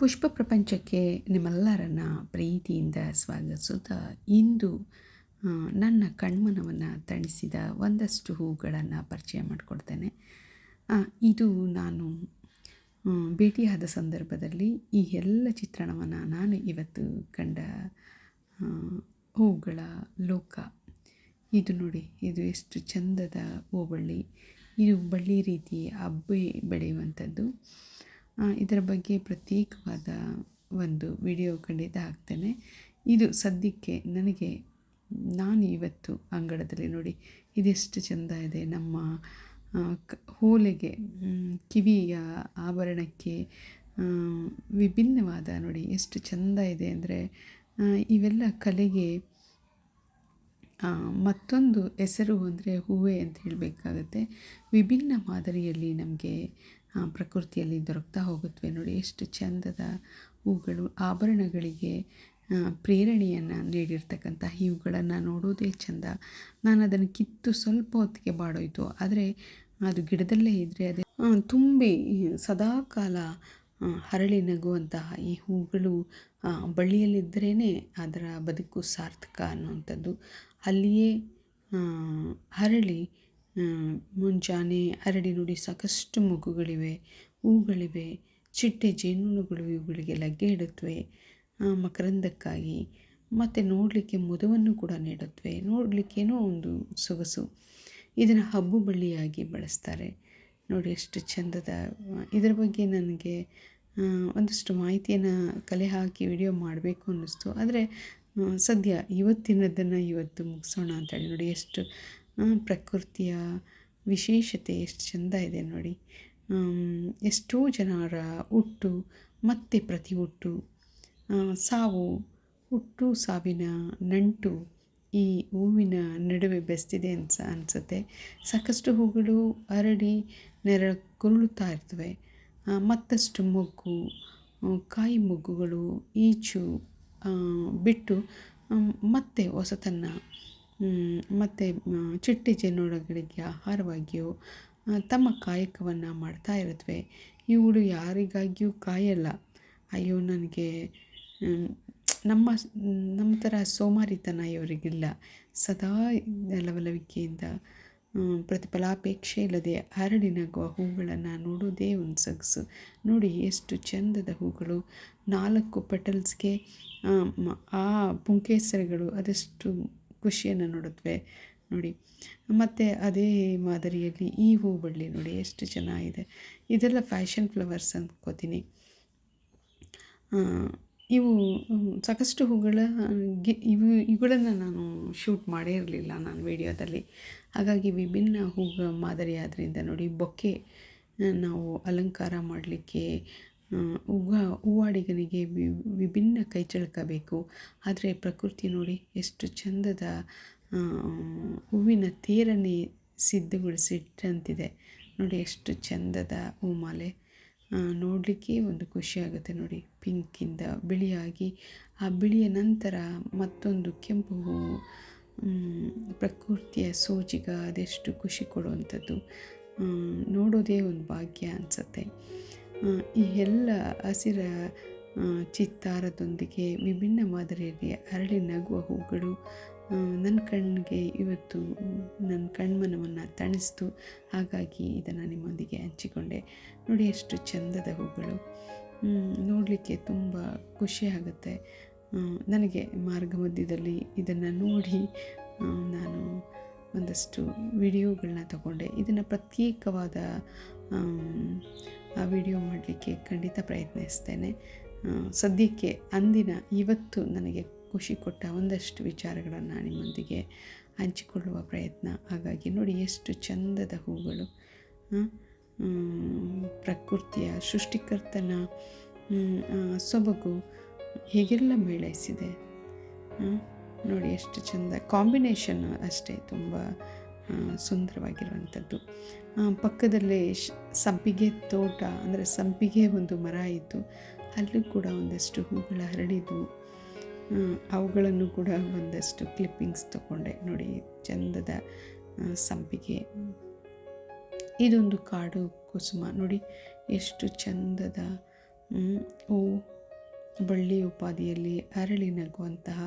ಪುಷ್ಪ ಪ್ರಪಂಚಕ್ಕೆ ನಿಮ್ಮೆಲ್ಲರನ್ನ ಪ್ರೀತಿಯಿಂದ ಸ್ವಾಗತಿಸುತ್ತಾ ಇಂದು ನನ್ನ ಕಣ್ಮನವನ್ನು ತಣಿಸಿದ ಒಂದಷ್ಟು ಹೂಗಳನ್ನು ಪರಿಚಯ ಮಾಡಿಕೊಡ್ತೇನೆ. ಇದು ನಾನು ಭೇಟಿಯಾದ ಸಂದರ್ಭದಲ್ಲಿ ಈ ಎಲ್ಲ ಚಿತ್ರಣವನ್ನು ನಾನು ಇವತ್ತು ಕಂಡ ಹೂಗಳ ಲೋಕ. ಇದು ನೋಡಿ, ಇದು ಎಷ್ಟು ಚಂದದ ಹೂಬಳ್ಳಿ. ಇದು ಬಳ್ಳಿ ರೀತಿ ಹಬ್ಬಿ ಬೆಳೆಯುವಂಥದ್ದು. ಇದರ ಬಗ್ಗೆ ಪ್ರತ್ಯೇಕವಾದ ಒಂದು ವಿಡಿಯೋ ಖಂಡಿತ ಹಾಕ್ತೇನೆ. ಇದು ಸದ್ಯಕ್ಕೆ ನನಗೆ, ನಾನು ಇವತ್ತು ಅಂಗಳದಲ್ಲಿ ನೋಡಿ, ಇದೆಷ್ಟು ಚೆಂದ ಇದೆ. ನಮ್ಮ ಕ ಓಲೆಗೆ ಕಿವಿಯ ಆಭರಣಕ್ಕೆ ವಿಭಿನ್ನವಾದ ನೋಡಿ, ಎಷ್ಟು ಚೆಂದ ಇದೆ ಅಂದರೆ ಇವೆಲ್ಲ ಕಲೆಗೆ ಮತ್ತೊಂದು ಹೆಸರು ಅಂದರೆ ಹೂವೆ ಅಂತ ಹೇಳಬೇಕಾಗತ್ತೆ. ವಿಭಿನ್ನ ಮಾದರಿಯಲ್ಲಿ ನಮಗೆ ಪ್ರಕೃತಿಯಲ್ಲಿ ದೊರಕ್ತಾ ಹೋಗುತ್ತವೆ ನೋಡಿ. ಎಷ್ಟು ಚಂದದ ಹೂಗಳು, ಆಭರಣಗಳಿಗೆ ಪ್ರೇರಣೆಯನ್ನು ನೀಡಿರ್ತಕ್ಕಂಥ ಇವುಗಳನ್ನು ನೋಡೋದೇ ಚೆಂದ. ನಾನು ಅದನ್ನು ಕಿತ್ತು ಸ್ವಲ್ಪ ಹೊತ್ತಿಗೆ ಬಾಡೋಯ್ತು. ಆದರೆ ಅದು ಗಿಡದಲ್ಲೇ ಇದ್ದರೆ ಅದೇ ತುಂಬಿ ಸದಾಕಾಲ ಹರಳಿ ನಗುವಂತಹ ಈ ಹೂಗಳು ಬಳ್ಳಿಯಲ್ಲಿದ್ದರೇ ಅದರ ಬದುಕು ಸಾರ್ಥಕ ಅನ್ನುವಂಥದ್ದು. ಅಲ್ಲಿಯೇ ಹರಳಿ ಮುಂಜಾನೆ ಹರಡಿ ನೋಡಿ ಸಾಕಷ್ಟು ಮಗುಗಳಿವೆ ಹೂಗಳಿವೆ, ಚಿಟ್ಟೆ ಜೇನುನೊಣಗಳು ಇವುಗಳಿಗೆ ಲಗ್ಗೆ ಇಡುತ್ತವೆ. ಮಕರಂದಕ್ಕಾಗಿ ಮತ್ತು ನೋಡಲಿಕ್ಕೆ ಮುದವನ್ನು ಕೂಡ ನೀಡುತ್ತವೆ. ನೋಡಲಿಕ್ಕೇನೋ ಒಂದು ಸೊಗಸು. ಇದನ್ನು ಹಬ್ಬು ಬಳ್ಳಿಯಾಗಿ ಬಳಸ್ತಾರೆ. ನೋಡಿ ಎಷ್ಟು ಚಂದದ, ಇದರ ಬಗ್ಗೆ ನನಗೆ ಒಂದಷ್ಟು ಮಾಹಿತಿಯನ್ನು ಕಲೆ ಹಾಕಿ ವಿಡಿಯೋ ಮಾಡಬೇಕು ಅನ್ನಿಸ್ತು. ಆದರೆ ಸದ್ಯ ಇವತ್ತಿನದನ್ನು ಇವತ್ತು ಮುಗಿಸೋಣ ಅಂತೇಳಿ ನೋಡಿ ಎಷ್ಟು ಪ್ರಕೃತಿಯ ವಿಶೇಷತೆ ಎಷ್ಟು ಚೆಂದ ಇದೆ ನೋಡಿ. ಎಷ್ಟೋ ಜನರ ಹುಟ್ಟು ಮತ್ತೆ ಪ್ರತಿ ಹುಟ್ಟು ಸಾವು, ಹುಟ್ಟು ಸಾವಿನ ನಂಟು ಈ ಹೂವಿನ ನಡುವೆ ಬೆಸ್ತಿದೆ ಅನ್ಸ, ಅನಿಸುತ್ತೆ. ಸಾಕಷ್ಟು ಹೂಗಳು ಹರಡಿ ನೆರ ಕುರುಳುತ್ತಾ ಇರ್ತವೆ. ಮತ್ತಷ್ಟು ಮೊಗ್ಗು ಕಾಯಿ ಮೊಗ್ಗುಗಳು ಈಚು ಬಿಟ್ಟು ಮತ್ತೆ ಹೊಸತನ್ನು ಮತ್ತು ಚಿಟ್ಟೆ ಜೇನುಗಳಿಗೆ ಆಹಾರವಾಗಿಯೋ ತಮ್ಮ ಕಾಯಕವನ್ನು ಮಾಡ್ತಾ ಇರುತ್ತವೆ ಇವುಗಳು ಯಾರಿಗಾಗಿಯೂ ಕಾಯಲ್ಲ. ಅಯ್ಯೋ, ನನಗೆ ನಮ್ಮ ನಮ್ಮ ಥರ ಸೋಮಾರಿತನ ಇವರಿಗಿಲ್ಲ. ಸದಾ ಲವಲವಿಕೆಯಿಂದ ಪ್ರತಿಫಲಾಪೇಕ್ಷೆ ಇಲ್ಲದೆ ಹರಡಿ ನಗುವ ಹೂಗಳನ್ನು ನೋಡೋದೇ ಒಂದು ಸೊಗಸು. ನೋಡಿ, ಎಷ್ಟು ಚಂದದ ಹೂಗಳು. ನಾಲ್ಕು ಪೆಟಲ್ಸ್ಗೆ, ಆ ಪುಂಕೇಸರಗಳು ಅದೆಷ್ಟು ಖುಷಿಯನ್ನು ನೋಡುತ್ತವೆ. ನೋಡಿ, ಮತ್ತು ಅದೇ ಮಾದರಿಯಲ್ಲಿ ಈ ಹೂ ಬಳ್ಳಿ ನೋಡಿ ಎಷ್ಟು ಚೆನ್ನಾಗಿದೆ. ಇದೆಲ್ಲ ಫ್ಯಾಷನ್ ಫ್ಲವರ್ಸ್ ಅಂದ್ಕೋತೀನಿ ಇವು, ಸಾಕಷ್ಟು ಹೂಗಳ, ಗಿ, ಇವು, ಇವುಗಳನ್ನು ನಾನು ಶೂಟ್ ಮಾಡೇ ಇರಲಿಲ್ಲ ನಾನು ವಿಡಿಯೋದಲ್ಲಿ. ಹಾಗಾಗಿ ವಿಭಿನ್ನ ಹೂಗಳ ಮಾದರಿ ಆದ್ದರಿಂದ ನೋಡಿ, ಬೊಕ್ಕೆ ನಾವು ಅಲಂಕಾರ ಮಾಡಲಿಕ್ಕೆ ಹೂವ ಹೂವಾಡಿಗನಿಗೆ ವಿಭಿನ್ನ ಕೈಚಳಕ ಬೇಕು ಆದರೆ ಪ್ರಕೃತಿ ನೋಡಿ ಎಷ್ಟು ಚಂದದ ಹೂವಿನ ತೇರನ್ನೇ ಸಿದ್ಧಗೊಳಿಸಿಟ್ಟಂತಿದೆ. ನೋಡಿ ಎಷ್ಟು ಚಂದದ ಹೂಮಾಲೆ. ನೋಡಲಿಕ್ಕೆ ಒಂದು ಖುಷಿಯಾಗುತ್ತೆ ನೋಡಿ. ಪಿಂಕಿಂದ ಬಿಳಿಯಾಗಿ, ಆ ಬಿಳಿಯ ನಂತರ ಮತ್ತೊಂದು ಕೆಂಪು ಹೂವು ಪ್ರಕೃತಿಯ ಸೋಜಿಗ ಅದೆಷ್ಟು ಖುಷಿ ಕೊಡುವಂಥದ್ದು. ನೋಡೋದೇ ಒಂದು ಭಾಗ್ಯ ಅನಿಸುತ್ತೆ. ಈ ಎಲ್ಲ ಹಸಿರ ಚಿತ್ತಾರದೊಂದಿಗೆ ವಿಭಿನ್ನ ಮಾದರಿಯಲ್ಲಿ ಅರಳಿ ನಗುವ ಹೂಗಳು ನನ್ನ ಕಣ್ಣಿಗೆ ಇವತ್ತು ನನ್ನ ಕಣ್ಮನವನ್ನು ತಣಿಸ್ತು. ಹಾಗಾಗಿ ಇದನ್ನು ನಿಮ್ಮೊಂದಿಗೆ ಹಂಚಿಕೊಂಡೆ. ನೋಡಿ ಎಷ್ಟು ಚಂದದ ಹೂಗಳು. ನೋಡಲಿಕ್ಕೆ ತುಂಬ ಖುಷಿ ಆಗುತ್ತೆ. ನನಗೆ ಮಾರ್ಗ ಮಧ್ಯದಲ್ಲಿ ಇದನ್ನು ನೋಡಿ ನಾನು ಒಂದಷ್ಟು ವಿಡಿಯೋಗಳನ್ನ ತಗೊಂಡೆ. ಇದನ್ನು ಪ್ರತ್ಯೇಕವಾದ ವಿಡಿಯೋ ಮಾಡಲಿಕ್ಕೆ ಖಂಡಿತ ಪ್ರಯತ್ನಿಸ್ತೇನೆ. ಸದ್ಯಕ್ಕೆ ಅಂದಿನ, ಇವತ್ತು ನನಗೆ ಖುಷಿ ಕೊಟ್ಟ ಒಂದಷ್ಟು ವಿಚಾರಗಳನ್ನು ನಿಮ್ಮೊಂದಿಗೆ ಹಂಚಿಕೊಳ್ಳುವ ಪ್ರಯತ್ನ. ಹಾಗಾಗಿ ನೋಡಿ ಎಷ್ಟು ಚಂದದ ಹೂಗಳು. ಪ್ರಕೃತಿಯ ಸೃಷ್ಟಿಕರ್ತನ ಸೊಬಗು ಹೇಗೆಲ್ಲ ಮೇಳೈಸಿದೆ. ನೋಡಿ ಎಷ್ಟು ಚಂದ ಕಾಂಬಿನೇಷನ್ ಅಷ್ಟೇ ತುಂಬ ಸುಂದರವಾಗಿರುವಂಥದ್ದು. ಪಕ್ಕದಲ್ಲೇ ಸಂಪಿಗೆ ತೋಟ, ಅಂದರೆ ಸಂಪಿಗೆ ಒಂದು ಮರ ಇತ್ತು. ಅಲ್ಲೂ ಕೂಡ ಒಂದಷ್ಟು ಹೂಗಳ ಹರಡಿದ್ವು ಅವುಗಳನ್ನು ಕೂಡ ಒಂದಷ್ಟು ಕ್ಲಿಪ್ಪಿಂಗ್ಸ್ ತಗೊಂಡೆ. ನೋಡಿ, ಚಂದದ ಸಂಪಿಗೆ. ಇದೊಂದು ಕಾಡು ಕುಸುಮ. ನೋಡಿ, ಎಷ್ಟು ಚಂದದ ಓ, ಬಳ್ಳಿ ಉಪಾದಿಯಲ್ಲಿ ಅರಳಿ ನಗುವಂತಹ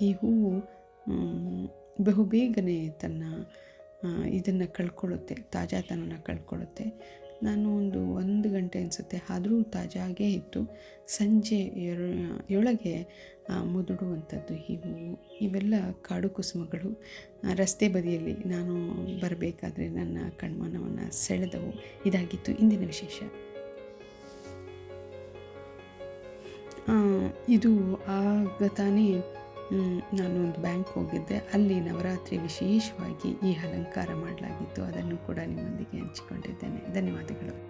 ಈ ಹೂವು ಬಹುಬೇಗನೆ ತನ್ನ ಇದನ್ನು ಕಳ್ಕೊಳ್ಳುತ್ತೆ, ತಾಜಾತನನ ಕಳ್ಕೊಳ್ಳುತ್ತೆ. ನಾನು ಒಂದು ಒಂದು ಗಂಟೆ ಅನಿಸುತ್ತೆ, ಆದರೂ ತಾಜಾಗೇ ಇತ್ತು. ಸಂಜೆ ಏಳ- ಏಳಗೆ ಮುದುಡುವಂಥದ್ದು ಈ ಹೂವು. ಇವೆಲ್ಲ ಕಾಡು ಕುಸುಮಗಳು. ರಸ್ತೆ ಬದಿಯಲ್ಲಿ ನಾನು ಬರಬೇಕಾದ್ರೆ ನನ್ನ ಕಣ್ಮನವನ್ನು ಸೆಳೆದವು. ಇದಾಗಿತ್ತು ಇಂದಿನ ವಿಶೇಷ. ಇದು ಆಗ ತಾನೇ ನಾನು ಒಂದು ಬ್ಯಾಂಕ್ ಹೋಗಿದ್ದೆ. ಅಲ್ಲಿ ನವರಾತ್ರಿ ವಿಶೇಷವಾಗಿ ಈ ಅಲಂಕಾರ ಮಾಡಲಾಗಿತ್ತು. ಅದನ್ನು ಕೂಡ ನಿಮ್ಮೊಂದಿಗೆ ಹಂಚಿಕೊಂಡಿದ್ದೇನೆ. ಧನ್ಯವಾದಗಳು.